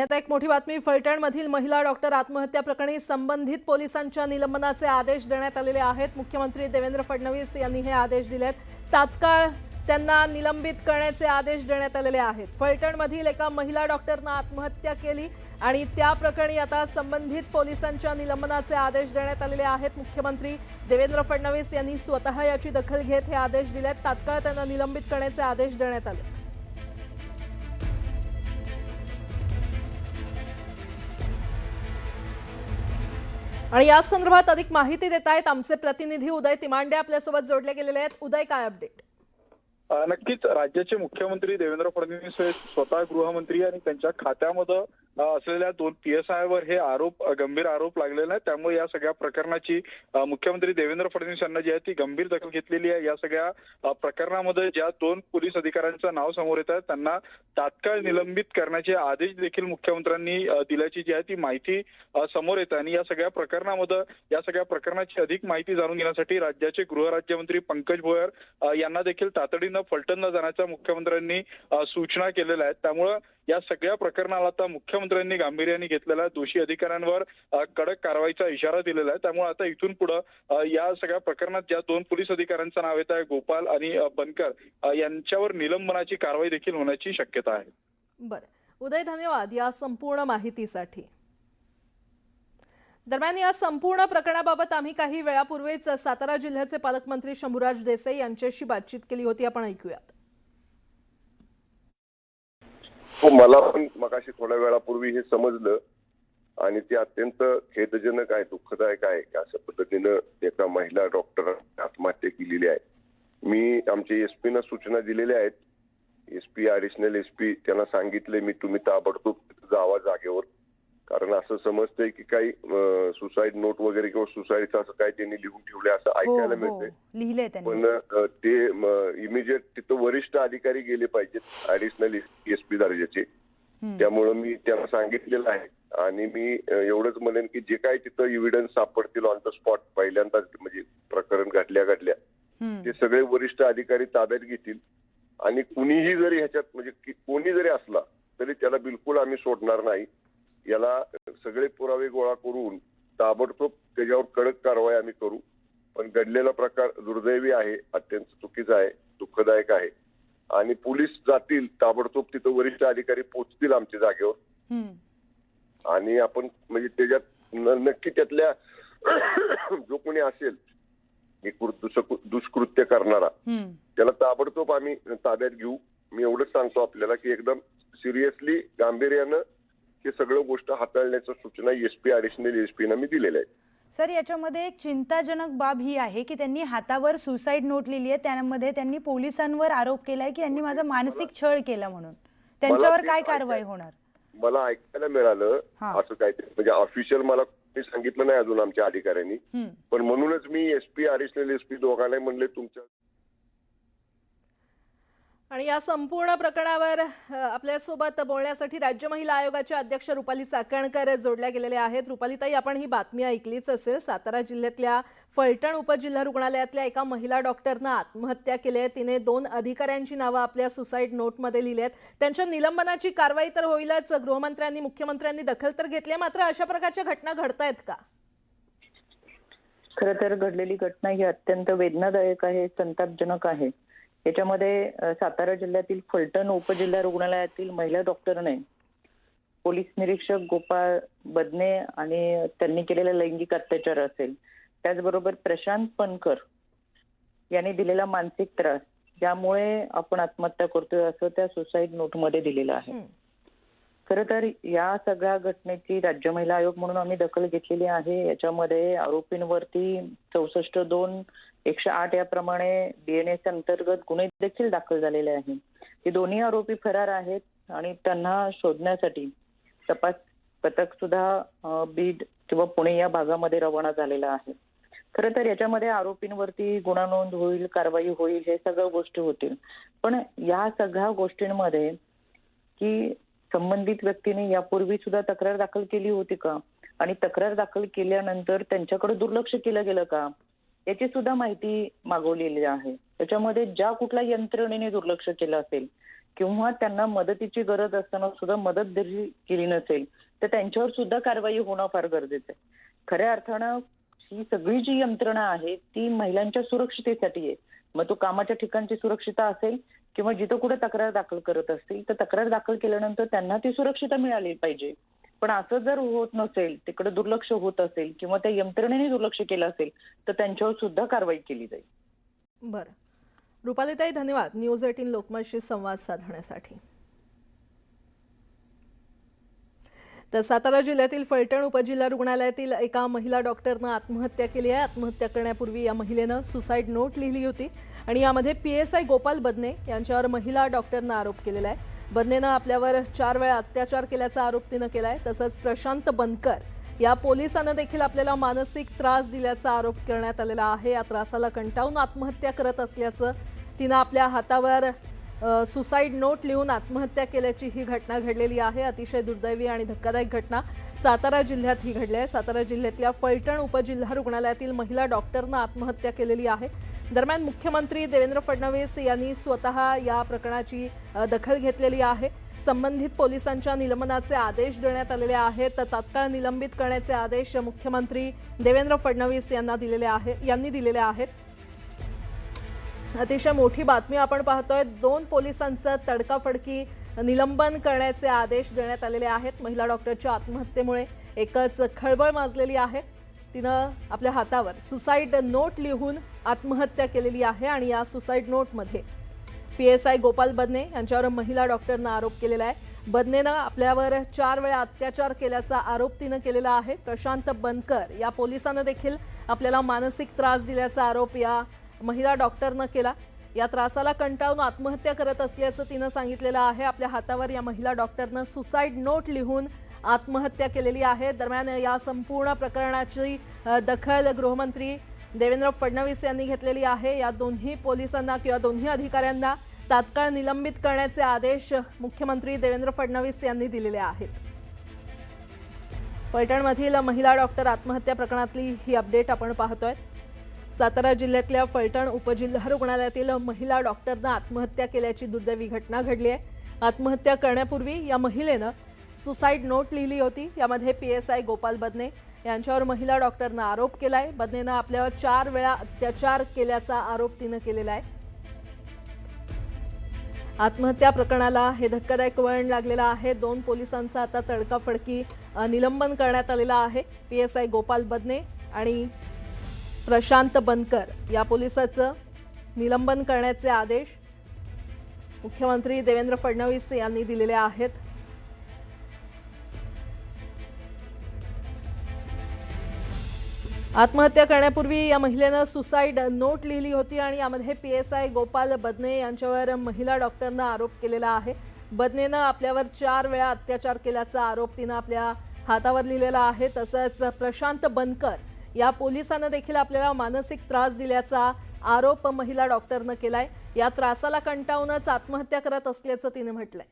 आणि आता एक मोठी बातमी फलटणमधील महिला डॉक्टर आत्महत्या प्रकरणी संबंधित पोलिसांच्या निलंबनाचे आदेश देण्यात आलेले आहेत. मुख्यमंत्री देवेंद्र फडणवीस यांनी हे आदेश दिलेत. तात्काळ त्यांना निलंबित करण्याचे आदेश देण्यात आलेले आहेत. फलटणमधील एका महिला डॉक्टरनं आत्महत्या केली आणि त्या प्रकरणी आता संबंधित पोलिसांच्या निलंबनाचे आदेश देण्यात आलेले आहेत. मुख्यमंत्री देवेंद्र फडणवीस यांनी स्वतः याची दखल घेत हे आदेश दिलेत. तात्काळ त्यांना निलंबित करण्याचे आदेश देण्यात आले. आणि या संदर्भात अधिक माहिती देत आहेत आमचे प्रतिनिधी उदय तिमांडे आपल्यासोबत जोडले गेलेले आहेत. उदय काय अपडेट नक्कीच. राज्याचे मुख्यमंत्री देवेंद्र फडणवीस हे स्वतः गृहमंत्री आणि त्यांच्या खात्यामध्ये असलेल्या दोन पी एस आयवर हे आरोप गंभीर आरोप लागलेले आहे त्यामुळे या सगळ्या प्रकरणाची मुख्यमंत्री देवेंद्र फडणवीस यांना जी आहे ती गंभीर दखल घेतलेली आहे. या सगळ्या प्रकरणामध्ये ज्या दोन पोलीस अधिकाऱ्यांचं नाव समोर येत आहे त्यांना तात्काळ निलंबित करण्याचे आदेश देखील मुख्यमंत्र्यांनी दिल्याची जी आहे ती माहिती समोर येत आहे. आणि या सगळ्या प्रकरणामध्ये या सगळ्या प्रकरणाची अधिक माहिती जाणून घेण्यासाठी राज्याचे गृहराज्यमंत्री पंकज भोयर यांना देखील तातडीनं फलटणला जाण्याच्या मुख्यमंत्र्यांनी सूचना केलेल्या आहेत. त्यामुळं या सगळ्या प्रकरणाला आता मुख्यमंत्र्यांनी गांभीर्याने घेतलेला दोषी अधिकाऱ्यांवर कडक कारवाईचा इशारा दिलेला आहे. त्यामुळे आता इथून पुढे या सगळ्या प्रकरणात ज्या दोन पोलीस अधिकाऱ्यांचं नाव येत आहे गोपाल आणि बनकर यांच्यावर निलंबनाची कारवाई देखील होण्याची शक्यता आहे. बरं. उदय धन्यवाद या संपूर्ण माहितीसाठी. दरम्यान या संपूर्ण प्रकरणाबाबत आम्ही काही वेळापूर्वीच सातारा जिल्ह्याचे पालकमंत्री शंभूराज देसाई यांच्याशी बातचीत केली होती. आपण ऐकूयात. हो मला पण मगाशी थोड्या वेळापूर्वी हे समजलं आणि ते अत्यंत खेदजनक आहे दुःखदायक आहे अशा पद्धतीनं एका महिला डॉक्टर आत्महत्या केलेली आहे. मी आमच्या एसपी ना सूचना दिलेल्या आहेत. एसपी एस एसपी त्यांना सांगितले मी तुम्ही ताबडतोब जावा जागेवर. कारण असं समजतंय की काही सुसाईड नोट वगैरे किंवा सुसाईडचं असं काही त्यांनी लिहून ठेवले असं हो ऐकायला हो. मिळतंय. पण ते इमिजिएट तिथं वरिष्ठ अधिकारी गेले पाहिजेत ऍडिशनल एसपी दर्जाचे. त्यामुळं मी त्यांना सांगितलेलं आहे. आणि मी एवढंच म्हणेन की जे काही तिथं इव्हिडन्स सापडतील ऑन द स्पॉट पहिल्यांदाच म्हणजे प्रकरण घडल्या घडल्या. ते सगळे वरिष्ठ अधिकारी ताब्यात घेतील. आणि कुणीही जरी ह्याच्यात म्हणजे कोणी जरी असला तरी त्याला बिलकुल आम्ही सोडणार नाही. याला सगळे पुरावे गोळा करून ताबडतोब त्याच्यावर कडक कारवाई आम्ही करू पण घडलेला प्रकार दुर्दैवी आहे अत्यंत चुकीचा आहे दुःखदायक आहे आणि पोलीस जातील ताबडतोब तिथं वरिष्ठ अधिकारी पोहोचतील आमच्या जागेवर. आणि आपण म्हणजे त्याच्यात नक्की त्यातल्या जो कोणी असेल दुष्कृत्य करणारा. त्याला ताबडतोब आम्ही ताब्यात घेऊ मी एवढंच सांगतो आपल्याला की एकदम सिरियसली गांभीर्यानं हे सगळं गोष्ट हाताळण्याच्या सूचना एसपी ऍडिशनल एसपी मी दिलेल्या आहेत. सर याच्यामध्ये एक चिंताजनक बाब ही आहे की त्यांनी हातावर सुसाईड नोट लिहिली आहे. त्यामध्ये त्यांनी पोलिसांवर आरोप केलाय की यांनी माझा मानसिक छळ केला म्हणून. त्यांच्यावर काय कारवाई होणार? मला ऐकायला मिळालं. असं काहीतरी. म्हणजे ऑफिशियल मला सांगितलं नाही अजून आमच्या अधिकाऱ्यांनी. पण म्हणूनच मी एसपी ऍडिशनल एसपी दोघांना म्हणले तुमच्या आणि या संपूर्ण प्रकरणावर आपल्यासोबत बोलण्यासाठी राज्य महिला आयोगाच्या अध्यक्ष रुपाली चाकणकर जोडल्या गेलेल्या आहेत. रुपालीताई आपण ही बातमी ऐकलीच असेल. सातारा जिल्ह्यातल्या फलटण उपजिल्हा रुग्णालयातल्या एका महिला डॉक्टरनं आत्महत्या केली आहे. तिने दोन अधिकाऱ्यांची नावं आपल्या सुसाईड नोटमध्ये लिहिली आहेत. त्यांच्या निलंबनाची कारवाई तर होईलच. गृहमंत्र्यांनी मुख्यमंत्र्यांनी दखल तर घेतली आहे. मात्र अशा प्रकारच्या घटना घडतायत का? खरं तर घडलेली घटना ही अत्यंत वेदनादायक आहे संतापजनक आहे. याच्यामध्ये सातारा जिल्ह्यातील फलटण उपजिल्हा रुग्णालयातील महिला डॉक्टरने पोलीस निरीक्षक गोपाळ बदने आणि त्यांनी केलेला लैंगिक अत्याचार असेल त्याचबरोबर प्रशांत पनकर यांनी दिलेला मानसिक त्रास यामुळे आपण आत्महत्या करतोय असं त्या सुसाईड नोटमध्ये दिलेलं आहे. खरं तर या सगळ्या घटनेची राज्य महिला आयोग म्हणून आम्ही दखल घेतलेली आहे. याच्यामध्ये आरोपींवरती चौसष्ट दोन एकशे आठ याप्रमाणे डीएनएस अंतर्गत गुन्हे देखील दाखल झालेले आहेत. हे दोन्ही आरोपी फरार आहेत आणि त्यांना शोधण्यासाठी तपास पथक सुद्धा बीड किंवा पुणे या भागामध्ये रवाना झालेला आहे. खरं तर याच्यामध्ये आरोपींवरती गुन्हा नोंद होईल कारवाई होईल हे सगळ्या गोष्टी होतील. पण या सगळ्या गोष्टींमध्ये की संबंधित व्यक्तीने यापूर्वी सुद्धा तक्रार दाखल केली होती का? आणि तक्रार दाखल केल्यानंतर त्यांच्याकडे दुर्लक्ष केलं गेलं का? याची सुद्धा माहिती मागवलेली आहे. त्याच्यामध्ये ज्या कुठल्या यंत्रणेने दुर्लक्ष केलं असेल किंवा त्यांना मदतीची गरज असताना सुद्धा मदत जरी केली नसेल तर त्यांच्यावर सुद्धा कारवाई होणं फार गरजेचं आहे. खऱ्या अर्थानं ही सगळी जी यंत्रणा आहे ती महिलांच्या सुरक्षितेसाठी आहे. मग तो कामाच्या ठिकाणची सुरक्षितता असेल किंवा जिथं कुठे तक्रार दाखल करत असतील तर तक्रार दाखल केल्यानंतर त्यांना ती सुरक्षितता मिळाली पाहिजे. पण असं जर होत नसेल तिकडे दुर्लक्ष होत असेल किंवा त्या यंत्रणेने दुर्लक्ष केलं असेल तर त्यांच्यावर सुद्धा कारवाई केली जाईल. बरं. रुपालीताई धन्यवाद. न्यूज एटीन लोकमतशी संवाद साधण्यासाठी. तर सातारा जिल्ह्यातील फलटण उपजिल्हा रुग्णालयातील एका महिला डॉक्टरनं आत्महत्या केली आहे. आत्महत्या करण्यापूर्वी या महिलेनं सुसाईड नोट लिहिली होती आणि यामध्ये P S I Gopal Badane यांच्यावर महिला डॉक्टरनं आरोप केलेला आहे. बदनेनं आपल्यावर चार वेळा अत्याचार केल्याचा आरोप तिनं केला आहे तसंच प्रशांत बनकर या पोलिसानं देखील आपल्याला मानसिक त्रास दिल्याचा आरोप करण्यात आलेला आहे. या त्रासाला कंटाळून आत्महत्या करत असल्याचं तिनं आपल्या हातावर सुसाईड नोट लिहून आत्महत्या केल्याची ही घटना घडलेली आहे. अतिशय दुर्दैवी आणि धक्कादायक घटना सातारा जिल्ह्यात ही घडली आहे. सातारा जिल्ह्यातल्या फलटण उपजिल्हा रुग्णालयातील महिला डॉक्टरनं आत्महत्या केलेली आहे. दरम्यान मुख्यमंत्री देवेंद्र फडणवीस यांनी स्वतः या प्रकरणाची दखल घेतलेली आहे. संबंधित पोलिसांच्या निलंबनाचे आदेश देण्यात आलेले आहेत. तर तात्काळ निलंबित करण्याचे आदेश मुख्यमंत्री देवेंद्र फडणवीस यांना दिलेले आहे यांनी दिलेले आहेत. अतिशय मोठी बातमी आपण पाहतोय. दोन पोलिसांचं तडकाफडकी निलंबन करण्याचे आदेश देण्यात आलेले आहेत. महिला डॉक्टरच्या आत्महत्येमुळे एकच खळबळ माजलेली आहे. तिनं आपल्या हातावर सुसाईड नोट लिहून आत्महत्या केलेली आहे आणि या सुसाईड नोटमध्ये P S I Gopal Badne यांच्यावर महिला डॉक्टरनं आरोप केलेला आहे. बदनेनं आपल्यावर चार वेळा अत्याचार केल्याचा आरोप तिनं केलेला आहे. प्रशांत बनकर या पोलिसानं देखील आपल्याला मानसिक त्रास दिल्याचा आरोप या महिला डॉक्टरनं केला. या त्रासाला कंटाळून आत्महत्या करत असल्याचं तिनं सांगितलेलं आहे. आपल्या हातावर या महिला डॉक्टरनं सुसाईड नोट लिहून आत्महत्या केलेली आहे. दरम्यान या संपूर्ण प्रकरणाची दखल गृहमंत्री देवेंद्र फडणवीस यांनी घेतलेली आहे. या दोन्ही पोलिसांना किंवा दोन्ही अधिकाऱ्यांना तात्काळ निलंबित करण्याचे आदेश मुख्यमंत्री देवेंद्र फडणवीस यांनी दिलेले आहेत. फलटणमधील महिला डॉक्टर आत्महत्या प्रकरणातली ही अपडेट आपण पाहतोय. सातारा जिल्ह्यातल्या फलटण उपजिल्हा रुग्णालयातील महिला डॉक्टरनं आत्महत्या केल्याची दुर्दैवी घटना घडली आहे. आत्महत्या करण्यापूर्वी या महिलेनं सुसाईड नोट लिहिली होती. यामध्ये P S I Gopal Badane यांच्यावर महिला डॉक्टरनं आरोप केलाय. बदनेनं आपल्यावर चार वेळा अत्याचार केल्याचा आरोप तिनं केलेला आहे. आत्महत्या प्रकरणाला हे धक्कादायक वळण लागलेलं आहे. दोन पोलिसांचा आता तडकाफडकी निलंबन करण्यात आलेला आहे. P S I Gopal Badane आणि प्रशांत बनकर या पोलिसाचं निलंबन करण्याचे आदेश मुख्यमंत्री देवेंद्र फडणवीस यांनी दिलेले आहेत. आत्महत्या करण्यापूर्वी या महिलेनं सुसाईड नोट लिहिली होती आणि यामध्ये P S I Gopal Badane यांच्यावर महिला डॉक्टरनं आरोप केलेला आहे. बदनेनं आपल्यावर चार वेळा अत्याचार केल्याचा आरोप तिनं आपल्या हातावर लिहिलेला आहे. तसंच प्रशांत बनकर या पोलिसानं देखील आपल्याला मानसिक त्रास दिल्याचा आरोप महिला डॉक्टरनं केलाय. या त्रासाला कंटाळूनच आत्महत्या करत असल्याचं तिने म्हटलंय.